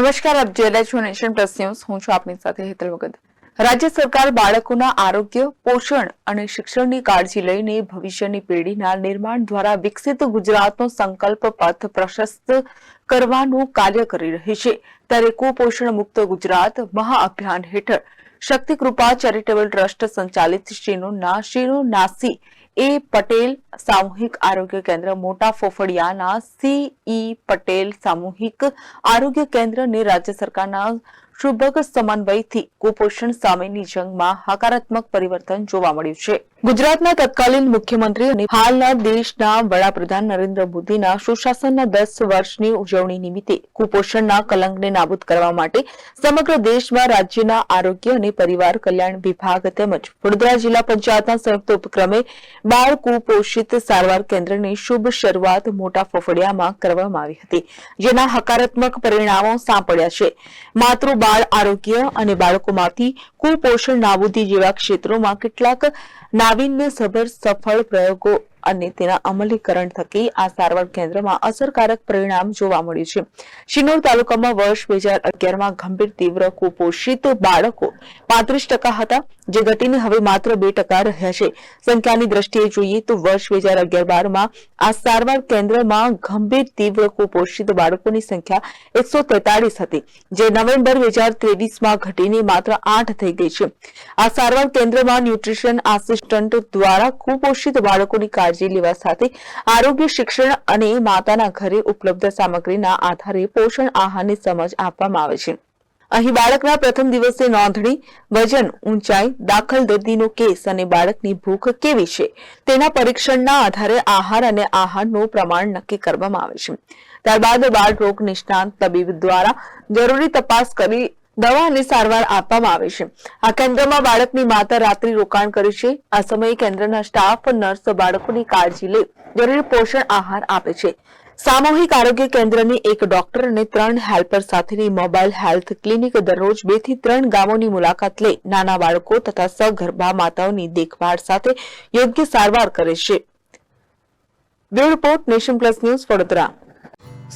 નમસ્કાર, આપ જોઈ છો નેશન પ્લસ ન્યૂઝ. હું છું આપની સાથે હેતલ વગત રાજ્ય સરકાર બાળકોના આરોગ્ય, પોષણ અને શિક્ષણની કાળજી લઈને ભવિષ્યની પેઢીના નિર્માણ દ્વારા વિકસિત ગુજરાતનો સંકલ્પ પથ પ્રશસ્ત કરવાનું કાર્ય કરી રહી છે. ત્યારે કુપોષણ મુક્ત ગુજરાત મહાઅભિયાન હેઠળ શક્તિ કૃપા ચેરિટેબલ ટ્રસ્ટ સંચાલિત શ્રીનુના શ્રીનુ નાસી એ પટેલ સામૂહિક આરોગ્ય કેન્દ્ર મોટા ફોફડિયાના સીઈ પટેલ સામૂહિક આરોગ્ય કેન્દ્રને રાજ્ય સરકારના શુભક સમન્વયથી કુપોષણ સામેની જંગમાં હકારાત્મક પરિવર્તન જોવા મળ્યું છે. ગુજરાતના તત્કાલીન મુખ્યમંત્રી અને હાલના દેશના વડાપ્રધાન નરેન્દ્ર મોદીના સુશાસનના દસ વર્ષની ઉજવણી નિમિત્તે કુપોષણના કલંકને નાબૂદ કરવા માટે સમગ્ર દેશમાં રાજ્યના આરોગ્ય અને પરિવાર કલ્યાણ વિભાગ તેમજ વડોદરા જિલ્લા પંચાયતના સંયુક્ત ઉપક્રમે બાળ કુપોષિત સારવાર કેન્દ્રની શુભ શરૂઆત મોટા ફફડિયામાં કરવામાં આવી હતી, જેના હકારાત્મક પરિણામો સાંપડ્યા છે. માતૃ, બાળ આરોગ્ય અને બાળકોમાંથી કુપોષણ નાબૂદી જેવા ક્ષેત્રોમાં કેટલાક નાવીન્યસભર સફળ પ્રયોગો અને તેના અમલીકરણ થકી આ સારવાર કેન્દ્રમાં અસરકારક પરિણામ જોવા મળ્યું છે. શિનોર તાલુકામાં વર્ષ બે હજાર અગિયારમાં ગંભીર તીવ્ર કુપોષિત બાળકો પાંત્રીસ ટકા હતા, જે ઘટીને હવે માત્ર બે ટકા રહ્યા છે. સંખ્યાની દ્રષ્ટિએ જોઈએ તો વર્ષ બે હજાર અગિયાર બારમાં આ સારવાર કેન્દ્રમાં ગંભીર તીવ્ર કુપોષિત બાળકોની સંખ્યા એકસો તેતાળીસ હતી, જે નવેમ્બર બે હજાર ત્રેવીસમાં ઘટીને માત્ર આઠ થઈ ગઈ છે. આ સારવાર કેન્દ્રમાં ન્યુટ્રિશન આસિસ્ટન્ટ દ્વારા કુપોષિત બાળકોની કાળજી લેવા સાથે આરોગ્ય શિક્ષણ અને માતાના ઘરે ઉપલબ્ધ સામગ્રીના આધારે પોષણ આહારની સમજ આપવામાં આવે છે. અહીં બાળકના પ્રથમ દિવસે નોંધણી, વજન, ઊંચાઈ, દાખલ દર્દીનો કેસ અને બાળકની ભૂખ કેવી છે, તેના પરીક્ષણના આધારે આહાર અને આહારનું પ્રમાણ નક્કી કરવામાં આવે છે. ત્યારબાદ બાળ રોગ નિષ્ણાંત તબીબ દ્વારા જરૂરી તપાસ કરી દવા અને સારવાર આપવામાં આવે છે. આ કેન્દ્રમાં બાળકની માતા રાત્રિ રોકાણ કરે છે. આ સમયે કેન્દ્રના સ્ટાફ, નર્સ, બાળકોની કાળજી લે જરૂરી પોષણ આહાર આપે છે. સામૂહિક આરોગ્ય કેન્દ્રની એક ડોક્ટર અને ત્રણ હેલ્પર સાથેની મોબાઈલ હેલ્થ ક્લિનિક દરરોજ બેથી ત્રણ ગામોની મુલાકાત લઈ નાના બાળકો તથા સગર્ભા માતાઓની દેખભાળ સાથે યોગ્ય સારવાર કરે છે. Bureau report Nation Plus News Vadodara.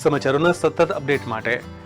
સમાચારોના સતત અપડેટ માટે